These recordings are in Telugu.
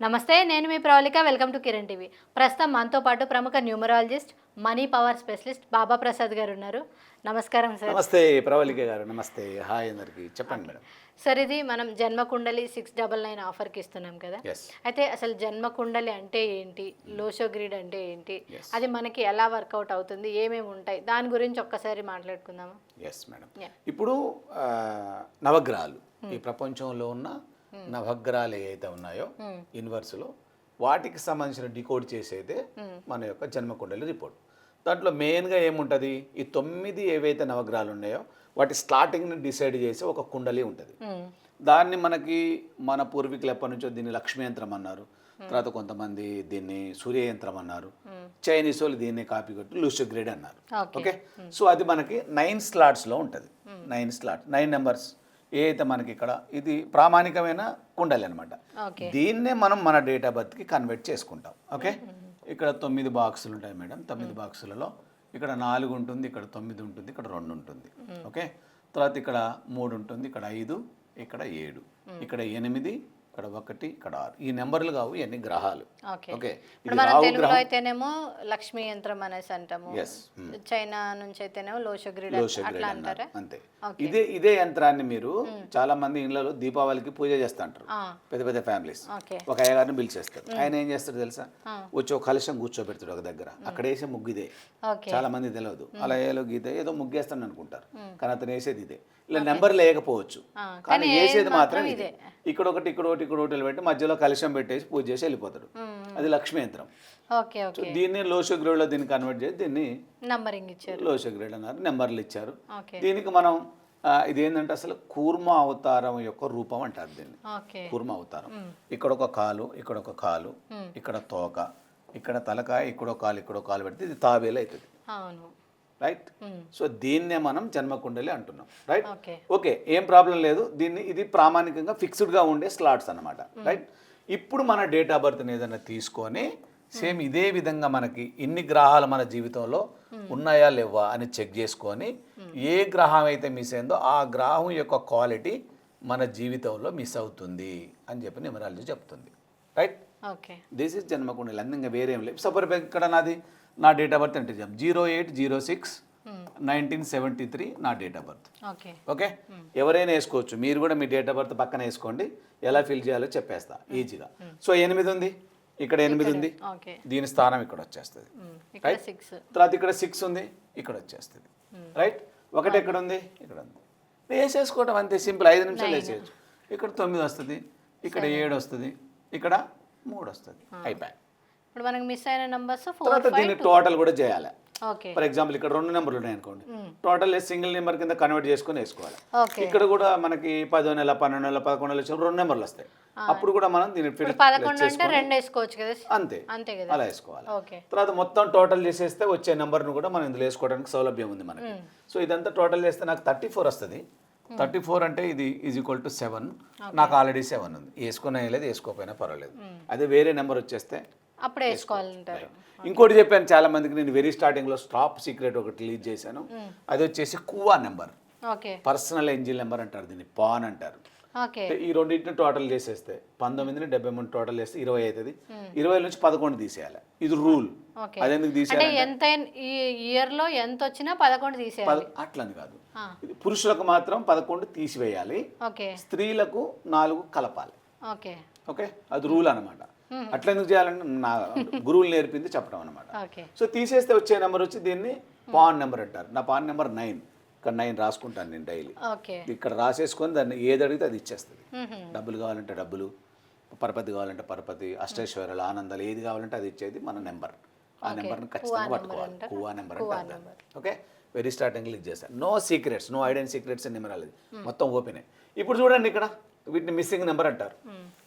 నమస్తే నేను మీ Pravalika welcome to Kiran TV. ప్రస్తుతం మనతో పాటు ప్రముఖ numerologist money power specialist Baba Prasad గారు ఉన్నారు. నమస్కారం సార్. నమస్తే ప్రవళిక గారు. నమస్తే. హాయ్ అందరికి. చెప్పండి మేడం. సార్ ఇది మనం జన్మ కుండలి సిక్స్ డబల్ నైన్ ఆఫర్కి ఇస్తున్నాం కదా. అయితే అసలు జన్మ కుండలి అంటే ఏంటి? లోషో గ్రిడ్ అంటే ఏంటి. అది మనకి ఎలా వర్కౌట్ అవుతుంది? ఏమేమి ఉంటాయి? దాని గురించి ఒక్కసారి మాట్లాడుకుందామా? Yes madam. ఇప్పుడు నవగ్రహాలు ఈ ప్రపంచంలో ఉన్న నవగ్రహాలు ఏవైతే ఉన్నాయో యూనివర్స్లో వాటికి సంబంధించిన డికోడ్ చేసేదే మన యొక్క జన్మకుండలి రిపోర్ట్. దాంట్లో మెయిన్గా ఏముంటుంది? ఈ తొమ్మిది ఏవైతే నవగ్రహాలు ఉన్నాయో వాటి స్టార్టింగ్ని డిసైడ్ చేసి ఒక కుండలి ఉంటుంది. దాన్ని మనకి మన పూర్వీకులు ఎప్పటి నుంచో దీన్ని లక్ష్మీ యంత్రం అన్నారు. తర్వాత కొంతమంది దీన్ని సూర్య యంత్రం అన్నారు. చైనీస్ వాళ్ళు దీన్ని కాపీ కొట్టి లూసో గ్రేడ్ అన్నారు. ఓకే. సో అది మనకి నైన్ స్లాట్స్లో ఉంటుంది. Nine slot nine numbers. ఏ అయితే మనకి ఇక్కడ ఇది ప్రామాణికమైన కుండలి అనమాట దీన్నే మనం మన డేట్ ఆఫ్ బర్త్కి కన్వర్ట్ చేసుకుంటాం. ఓకే? ఇక్కడ తొమ్మిది బాక్సులు ఉంటాయి మేడం. తొమ్మిది బాక్సులలో ఇక్కడ నాలుగు ఉంటుంది ఇక్కడ తొమ్మిది ఉంటుంది ఇక్కడ రెండు ఉంటుంది. ఓకే? తర్వాత ఇక్కడ మూడు ఉంటుంది ఇక్కడ ఐదు ఇక్కడ ఏడు. ఇక్కడ ఎనిమిది ఇక్కడ ఒకటి ఇక్కడ ఆరు. ఈ నెంబర్లు కావు ఇవన్నీ గ్రహాలు. ఓకే. అయితేనేమో లక్ష్మీ యంత్రం అనేసి అంటాము. Yes. చైనా నుంచి అయితేనేమో లోషో గ్రిడ్ లోష అట్లా అంటారా? అంతే. ఇదే ఇదే యంత్రాన్ని మీరు చాలా మంది ఇళ్ళలో దీపావళికి పూజ చేస్తుంటారు. ఆ, పెద్ద పెద్ద ఫ్యామిలీస్. ఒక అయ్యగారిని పిలిచేస్తారు. ఆయన ఏం చేస్తాడు తెలుసా? వచ్చి ఒక కలశం కూర్చోబెడతాడు ఒక దగ్గర. అక్కడ వేసే ముగ్గు ఇదే. చాలా మంది తెలియదు అలా ఏలో గీత ఏదో ముగ్గేస్తాను అనుకుంటారు. కానీ అతను వేసేది ఇదే. ఇలా నెంబర్ లేకపోవచ్చు. కానీ వేసేది మాత్రం ఇదే. ఇక్కడ ఒకటి ఇక్కడ ఒకటి ఇక్కడ పెట్టి మధ్యలో కలశం పెట్టేసి పూజ చేసి వెళ్ళిపోతాడు. అది లక్ష్మీ యంత్రం. Okay so okay. దీన్ని లోషో గ్రేడ్లో దీన్ని కన్వర్ట్ చేసి దీన్ని నంబరింగ్ ఇచ్చారు. అన్నారు నెంబర్లు ఇచ్చారు. దీనికి మనం ఇది ఏంటంటే అసలు కూర్మ అవతారం యొక్క రూపం అంటారు దీన్ని. కూర్మ అవతారం. ఇక్కడ ఒక కాలు ఇక్కడ ఒక కాలు ఇక్కడ తోక ఇక్కడ తలకాయ ఇక్కడ ఒక కాలు ఇక్కడ ఒక కాలు పెడితే ఇది తాబేలు అవుతుంది. రైట్? సో దీన్నే మనం జన్మకుండలి అంటున్నాం. రైట్? ఓకే. ఏం ప్రాబ్లం లేదు. దీన్ని ఇది ప్రామాణికంగా ఫిక్స్డ్గా ఉండే స్లాట్స్ అన్నమాట. రైట్? ఇప్పుడు మన డేట్ ఆఫ్ బర్త్ని ఏదైనా తీసుకొని సేమ్ ఇదే విధంగా మనకి ఇన్ని గ్రహాలు మన జీవితంలో ఉన్నాయా లేవా అని చెక్ చేసుకొని ఏ గ్రహం అయితే మిస్ అయిందో ఆ గ్రహం యొక్క క్వాలిటీ మన జీవితంలో మిస్ అవుతుంది అని చెప్పి న్యూమరాలజీ చెప్తుంది. రైట్? ఓకే. దిస్ ఇస్ జన్మకుండలి. అందంగా వేరేం లేదు సపోజ్ ఇక్కడ నాది? నా డేట్ ఆఫ్ బర్త్ అంటే zero eight zero six nineteen seventy three నా date of birth okay. Okay? ఎవరైనా వేసుకోవచ్చు. మీరు కూడా మీ డేట్ ఆఫ్ బర్త్ పక్కన వేసుకోండి. ఎలా ఫిల్ చేయాలో చెప్పేస్తా. ఈజీగా సో ఎనిమిది ఉంది? ఇక్కడ ఎనిమిది ఉంది? దీని స్థానం ఇక్కడ వచ్చేస్తుంది. ఇక్కడ సిక్స్ తర్వాత ఇక్కడ సిక్స్ ఉంది. ఇక్కడ వచ్చేస్తుంది. రైట్ ఒకటి ఎక్కడ ఉంది ఇక్కడ ఉంది. వేసేసుకోవడం అంతే. సింపుల్. ఐదు నిమిషాలు వేసేయచ్చు. ఇక్కడ తొమ్మిది వస్తుంది. ఇక్కడ ఏడు వస్తుంది. ఇక్కడ మూడు వస్తుంది. అయిపోయి ఇప్పుడు మనకి మిస్ అయిన నంబర్స్ తర్వాత దీన్ని టోటల్ కూడా చేయాలి. ఓకే ఫర్ ఎగ్జాంపుల్ ఇక్కడ రెండు నెంబర్లు ఉన్నాయి అనుకోండి. టోటల్ సింగిల్ నెంబర్ కింద కన్వర్ట్ చేసుకొని వేసుకోవాలి. ఇక్కడ కూడా మనకి పదో నెల పన్నెండు నెల పదకొండు నెలలు వచ్చిన రెండు నెంబర్లు వస్తాయి. అప్పుడు కూడా మనం దీన్ని fill- పదకొండు అంటే రెండు వేసుకోవచ్చు కదా? అంతే. అంతే కదా? అలా వేసుకోవాలి. తర్వాత మొత్తం టోటల్ చేసేస్తే వచ్చే నెంబర్ను కూడా మనం ఇందులో వేసుకోవడానికి సౌలభ్యం ఉంది మనకి. సో ఇదంతా టోటల్ చేస్తే నాకు థర్టీ ఫోర్ వస్తుంది. థర్టీ ఫోర్ అంటే ఇది ఈజ్ ఈక్వల్ టు సెవెన్ నాకు ఆల్రెడీ సెవెన్ ఉంది. వేసుకున్నా లేదు వేసుకోకపోయినా పర్వాలేదు. అదే వేరే నెంబర్ వచ్చేస్తే అప్పుడే వేసుకోవాలంటారు. ఇంకోటి చెప్పాను చాలా మందికి నేను వెరీ స్టార్టింగ్లో స్టాప్ సీక్రెట్ ఒకటి లీడ్ చేశాను. అది వచ్చేసి కువా నెంబర్ పర్సనల్ ఎంజిన్ నెంబర్ అంటారు దీన్ని పాన్ అంటారు. ఈ రెండింటిని టోటల్ చేసేస్తే పంతొమ్మిదిని డెబ్బై మూడు టోటల్ చేస్తే ఇరవై అవుతుంది. ఇరవై నుంచి పదకొండు తీసేయాలి. ఇది రూల్ అదెందుకు తీసేయాలి ఎంత ఈ ఇయర్లో ఎంత వచ్చినా పదకొండు తీసేయాలి. అట్లని కాదు. పురుషులకు మాత్రం పదకొండు తీసివేయాలి. స్త్రీలకు నాలుగు కలపాలి. ఓకే. ఓకే? అది రూల్ అనమాట అట్లా ఎందుకు చేయాలంటే నా గురువులు నేర్పింది చెప్పడం అనమాట సో తీసేస్తే వచ్చే నెంబర్ వచ్చి దీన్ని పాన్ నెంబర్ అంటారు. నా పాన్ నెంబర్ నైన్ ఇక్కడ నైన్ రాసుకుంటాను నేను డైలీ ఇక్కడ రాసేసుకొని దాన్ని ఏది అడిగితే అది ఇచ్చేస్తుంది. డబ్బులు కావాలంటే డబ్బులు పరపతి కావాలంటే పరపతి అష్టైశ్వర్యాలు ఆనందాలు ఏది కావాలంటే అది ఇచ్చేది మన నెంబర్ ఆ నెంబర్ని ఖచ్చితంగా పట్టుకోవాలి. కువా నెంబర్ అంటే. ఓకే వెరీ స్టార్టింగ్ లిక్ చేస్తాను no secrets no ఐడెంట్ secrets number మొత్తం ఓపెన్ ఇప్పుడు చూడండి ఇక్కడ. వీటిని మిస్సింగ్ నెంబర్ అంటారు.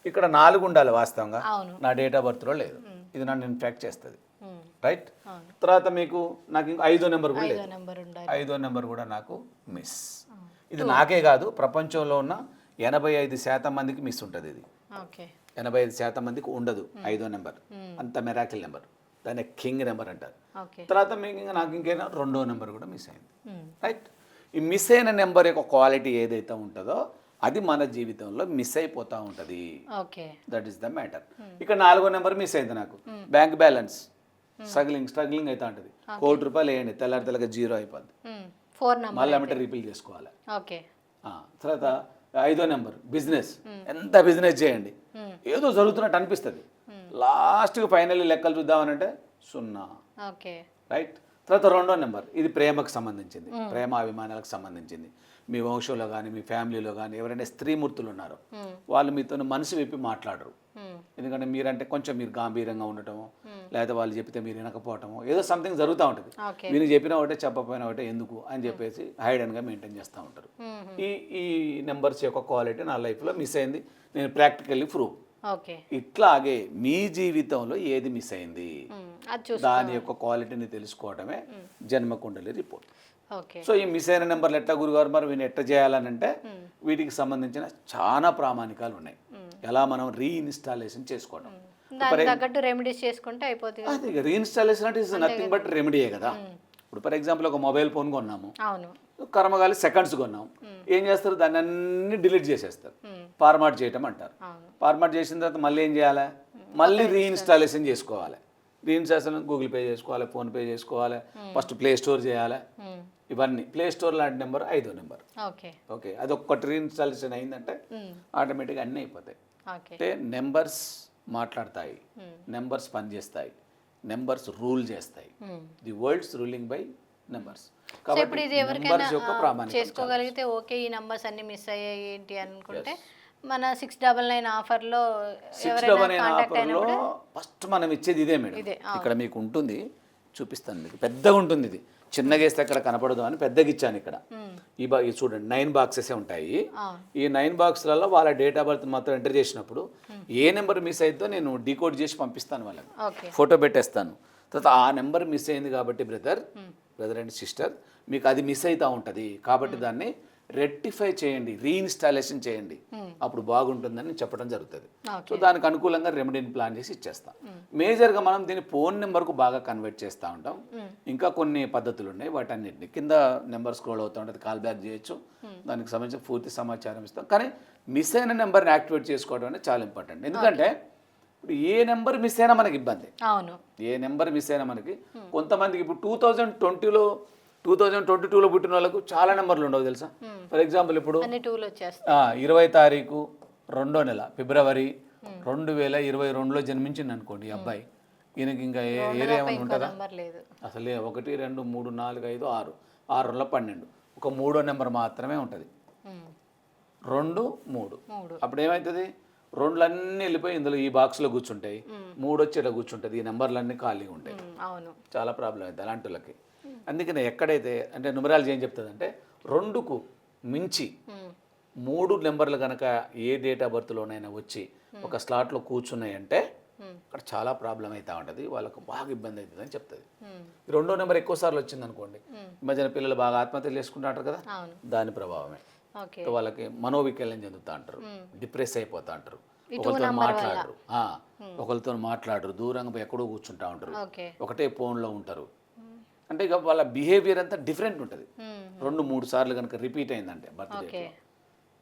ఇక్కడ నాలుగు ఉండాలి వాస్తవంగా. నా డేట్ ఆఫ్ బర్త్లో లేదు. ఇది నన్ను ఇన్ఫాక్ట్ చేస్తుంది. రైట్ తర్వాత మీకు నాకు ఇంకా ఐదో నెంబర్ కూడా లేదు. ఐదో నెంబర్ ఉండాలి. ఐదో నెంబర్ కూడా నాకు మిస్ ఇది నాకే కాదు ప్రపంచంలో ఉన్న ఎనభై ఐదు శాతం మందికి మిస్ ఉంటుంది ఇది. ఎనభై ఐదు శాతం మందికి ఉండదు ఐదో నెంబర్ అంత మెరాకిల్ నెంబర్ దాన్ని కింగ్ నెంబర్ అంటారు. తర్వాత మీకు ఇంకా నాకు ఇంకైనా రెండో నెంబర్ కూడా మిస్ అయింది. రైట్ ఈ మిస్ అయిన నెంబర్ యొక్క క్వాలిటీ ఏదైతే ఉంటుందో అది మన జీవితంలో మిస్ అయిపోతూ ఉంటుంది. దట్ ఈస్ ద మ్యాటర్ ఇక్కడ నాలుగో నెంబర్ మిస్ అయింది నాకు. బ్యాంక్ బ్యాలెన్స్ స్ట్రగ్లింగ్ స్ట్రగ్లింగ్ అవుతా ఉంటుంది. కోటి రూపాయలు వేయండి తెల్లారి తెల్లగా జీరో అయిపోద్ది. మళ్ళీ ఏమంటే రీఫిల్ చేసుకోవాలి. తర్వాత ఐదో నెంబర్ బిజినెస్ ఎంత బిజినెస్ చేయండి. ఏదో జరుగుతున్నట్టు అనిపిస్తుంది. లాస్ట్కి ఫైనల్లీ లెక్కలు చూద్దామనంటే సున్నా. ఓకే రైట్ తర్వాత రెండో నెంబర్ ఇది ప్రేమకు సంబంధించింది. ప్రేమ అభిమానాలకు సంబంధించింది. మీ వంశంలో కానీ మీ ఫ్యామిలీలో కానీ ఎవరైనా స్త్రీమూర్తులు ఉన్నారో వాళ్ళు మీతో మనసు విప్పి మాట్లాడరు. ఎందుకంటే మీరంటే కొంచెం మీరు గాంభీర్యంగా ఉండటము లేదా వాళ్ళు చెప్తే మీరు వినకపోవటము ఏదో సంథింగ్ జరుగుతూ ఉంటుంది. మీరు చెప్పిన ఒకటే చెప్పకపోయినా ఒకటే ఎందుకు అని చెప్పేసి హైడ్ అండ్గా మెయింటైన్ చేస్తూ ఉంటారు. ఈ ఈ నెంబర్స్ యొక్క క్వాలిటీ నా లైఫ్లో మిస్ అయింది. నేను ప్రాక్టికల్లీ ప్రూవ్ ఓకే. ఇట్లాగే మీ జీవితంలో ఏది మిస్ అయింది? దాని యొక్క క్వాలిటీని తెలుసుకోవడమే జన్మకుండలి రిపోర్ట్ సో ఈ మిస్ అయిన నెంబర్లు ఎట్లా గురుగారు మరి వీటిని ఎట్లా చేయాలని అంటే వీటికి సంబంధించిన చాలా ప్రామాణికాలు ఉన్నాయి. ఎలా మనం రీఇన్స్టాలేషన్ చేసుకోవడం. దానికి తగ్గట్టు రెమెడీస్ చేసుకుంటే అయిపోతుంది కదా. అది రీఇన్స్టాలేషన్ అంటే ఇస్ నథింగ్ బట్ రెమెడీయే కదా. ఇప్పుడు ఫర్ ఎగ్జాంపుల్ ఒక మొబైల్ ఫోన్ కొన్నాము. అవును. కర్మగాలి సెకండ్స్ కొన్నాం ఏం చేస్తారు? దాన్ని అన్ని డిలీట్ చేసేస్తారు. ఫార్మాట్ చేయటం అంటారు. ఫార్మాట్ చేసిన తర్వాత మళ్ళీ ఏం చేయాలి? మళ్ళీ రీఇన్స్టాలేషన్ చేసుకోవాలి. రీఇన్స్టాలేషన్ గూగుల్ పే చేసుకోవాలి ఫోన్పే చేసుకోవాలి. ఫస్ట్ ప్లే స్టోర్ చేయాలి. ఇవన్నీ. ప్లే స్టోర్ లాంటి నెంబర్ ఐదో నెంబర్. ఓకే. ఓకే అది ఒక్కటి రీఇన్స్టాలేషన్ అయిందంటే ఆటోమేటిక్గా అన్నీ అయిపోతాయి. అంటే నెంబర్స్ మాట్లాడతాయి నెంబర్స్ పనిచేస్తాయి నెంబర్స్ రూల్ చేస్తాయి. The world's ruling by numbers ఇప్పుడు ఇది ఎవరికైనా చేసుకోగలిగితే ఓకే ఈ నంబర్స్ అన్ని మిస్ అయ్యాయి ఏంటి అనుకుంటే మన సిక్స్ డబల్ నైన్ ఆఫర్లో సిక్స్ డబల్ నైన్ ఆఫర్లో ఫస్ట్ మనం ఇచ్చేది ఇదే మేడం. ఇక్కడ మీకు ఉంటుంది చూపిస్తాను మీకు. పెద్దగా ఉంటుంది ఇది. చిన్నగా వేస్తే అక్కడ కనపడదు అని పెద్దగా ఇచ్చాను ఇక్కడ. ఈ బా చూడండి నైన్ బాక్సెసే ఉంటాయి. ఈ నైన్ బాక్స్లలో వాళ్ళ డేట్ ఆఫ్ బర్త్ మొత్తం ఎంటర్ చేసినప్పుడు ఏ నెంబర్ మిస్ అయిద్దో నేను డీకోడ్ చేసి పంపిస్తాను వాళ్ళకి. ఫోటో పెట్టేస్తాను. తర్వాత ఆ నెంబర్ మిస్ అయింది కాబట్టి బ్రదర్ బ్రదర్ అండ్ సిస్టర్ మీకు అది మిస్ అవుతూ ఉంటుంది. కాబట్టి దాన్ని రెక్టిఫై చేయండి రీఇన్స్టాలేషన్ చేయండి. అప్పుడు బాగుంటుందని చెప్పడం జరుగుతుంది. సో దానికి అనుకూలంగా రెమెడీని ప్లాన్ చేసి ఇచ్చేస్తాం. మేజర్గా మనం దీన్ని ఫోన్ నెంబర్కు బాగా కన్వర్ట్ చేస్తూ ఉంటాం. ఇంకా కొన్ని పద్ధతులు ఉన్నాయి వాటన్నిటిని. కింద నెంబర్ స్క్రోల్ అవుతూ ఉంటుంది కాల్ బ్యాక్ చేయొచ్చు. దానికి సంబంధించిన పూర్తి సమాచారం ఇస్తాం. కానీ మిస్ అయిన నెంబర్ని యాక్టివేట్ చేసుకోవడం అనేది చాలా ఇంపార్టెంట్ ఎందుకంటే ఇప్పుడు ఏ నెంబర్ మిస్ అయినా మనకి ఇబ్బంది. అవును. ఏ నెంబర్ మిస్ అయినా మనకి కొంతమందికి ఇప్పుడు టూ థౌజండ్ ట్వంటీలో టూ థౌజండ్ ట్వంటీ టూలో పుట్టిన వాళ్ళకు చాలా నెంబర్లు ఉండవు తెలుసా? ఫర్ ఎగ్జాంపుల్ ఇప్పుడు అన్ని ఇరవై తారీఖు రెండో నెల ఫిబ్రవరి రెండు వేల ఇరవై రెండులో జన్మించింది అనుకోండి ఈ అబ్బాయి. ఈయనకి ఇంకా ఏ ఏరియా ఏమైనా ఉంటుందా? అసలే ఒకటి రెండు మూడు నాలుగు ఐదు ఆరు. ఆరు రెండులో పన్నెండు. ఒక మూడో నెంబర్ మాత్రమే ఉంటుంది. రెండు మూడు. అప్పుడు ఏమవుతుంది రెండులన్నీ వెళ్ళిపోయి ఇందులో ఈ బాక్స్లో కూర్చుంటాయి. మూడు వచ్చి కూర్చుంటుంది. ఈ నెంబర్లన్నీ ఖాళీగా ఉంటాయి. చాలా ప్రాబ్లం అవుతుంది అలాంటి వాళ్ళకి. అందుకనే ఎక్కడైతే అంటే నుమరాలజీ ఏం చెప్తుందంటే రెండుకు మించి. మూడు నెంబర్లు కనుక ఏ డేట్ ఆఫ్ బర్త్లోనైనా వచ్చి ఒక స్లాట్లో కూర్చున్నాయంటే. అక్కడ చాలా ప్రాబ్లం అవుతూ ఉంటుంది వాళ్ళకు బాగా ఇబ్బంది అవుతుంది అని చెప్తుంది రెండో నెంబర్ ఎక్కువ సార్లు వచ్చింది అనుకోండి ఈ మధ్యన పిల్లలు బాగా ఆత్మహత్యలు చేసుకుంటారు కదా? దాని ప్రభావమే. వాళ్ళకి మనోవికల్యం చెందుతూ అంటారు డిప్రెస్ అయిపోతూ two ఒకరితో. మాట్లాడరు. ఒకరితో మాట్లాడరు దూరంగా ఎక్కడో కూర్చుంటా ఉంటారు. ఒకటే ఫోన్లో ఉంటారు. అంటే ఇక వాళ్ళ బిహేవియర్ అంతా డిఫరెంట్ ఉంటుంది. రెండు మూడు సార్లు కనుక రిపీట్ అయిందంటే బర్త్డే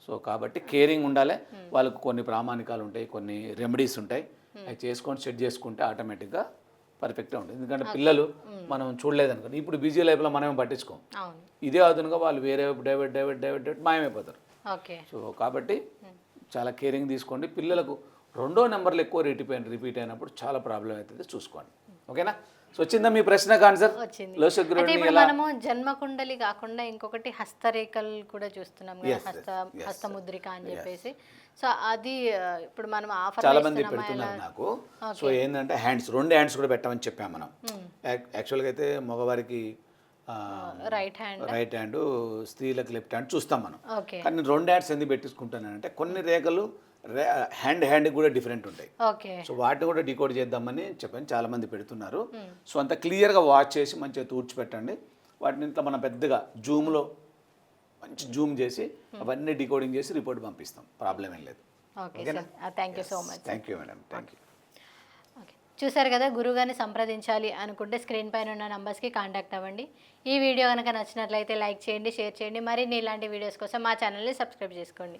సో కాబట్టి కేరింగ్ ఉండాలి. వాళ్ళకు కొన్ని ప్రామాణికాలు ఉంటాయి కొన్ని రెమెడీస్ ఉంటాయి. అవి చేసుకొని సెట్ చేసుకుంటే ఆటోమేటిక్గా పర్ఫెక్ట్గా ఉంటుంది. ఎందుకంటే పిల్లలు మనం చూడలేదనుకోండి ఇప్పుడు బిజీ లైఫ్లో మనమే పట్టించుకోం. ఇదే అదునుగా వాళ్ళు వేరే డైవర్ట్ డైవర్ట్ డైవర్ట్ డైవర్ట్ మాయమైపోతారు. ఓకే. సో కాబట్టి చాలా కేరింగ్ తీసుకోండి. పిల్లలకు రెండో నెంబర్లు ఎక్కువ రిపీట్ రిపీట్ అయినప్పుడు చాలా ప్రాబ్లం అవుతుంది. చూసుకోండి. ఓకేనా? సో వచ్చిందా మీ ప్రశ్నకు ఆన్సర్ అంటే ఇప్పుడు మనము జన్మకుండలి కాకుండా ఇంకొకటి హస్తరేఖలు కూడా చూస్తున్నాం కదా హస్త హస్తముద్రిక అని చెప్పేసి. సో అది ఇప్పుడు మనం ఆఫర్ చాలా మంది పెడుతున్నారు నాకు. సో ఏంటంటే హ్యాండ్స్ రెండు హ్యాండ్స్ కూడా పెట్టమని చెప్పాం మనం. యాక్- యాక్చువల్గా అయితే మగవారికి రైట్ హ్యాండ్ రైట్ హ్యాండ్ స్త్రీలకు లెఫ్ట్ హ్యాండ్ చూస్తాం మనం. కానీ రెండు హ్యాండ్స్ ఎందుకు పెట్టించుకుంటానంటే కొన్ని రేఖలు హ్యాండ్ హ్యాండ్ కూడా డిఫరెంట్ ఉంటాయి. ఓకే. సో వాటిని కూడా డికోడ్ చేద్దామని చెప్పాను చాలా మంది పెడుతున్నారు సో అంత క్లియర్గా వాచ్ చేసి మంచిగా తూర్చిపెట్టండి. వాటిని ఇంట్లో మనం పెద్దగా జూమ్లో మంచి జూమ్ చేసి అవన్నీ డికోడింగ్ చేసి రిపోర్ట్ పంపిస్తాం. ప్రాబ్లం ఏం లేదు. Thank you so much thank you madam thank you okay చూసారు కదా గురుగారిని సంప్రదించాలి అనుకుంటే స్క్రీన్ పైన ఉన్న నంబర్స్కి కాంటాక్ట్ అవ్వండి. ఈ వీడియో కనుక నచ్చినట్లయితే లైక్ చేయండి షేర్ చేయండి. మరిన్ని ఇలాంటి వీడియోస్ కోసం మా ఛానల్ని సబ్స్క్రైబ్ చేసుకోండి.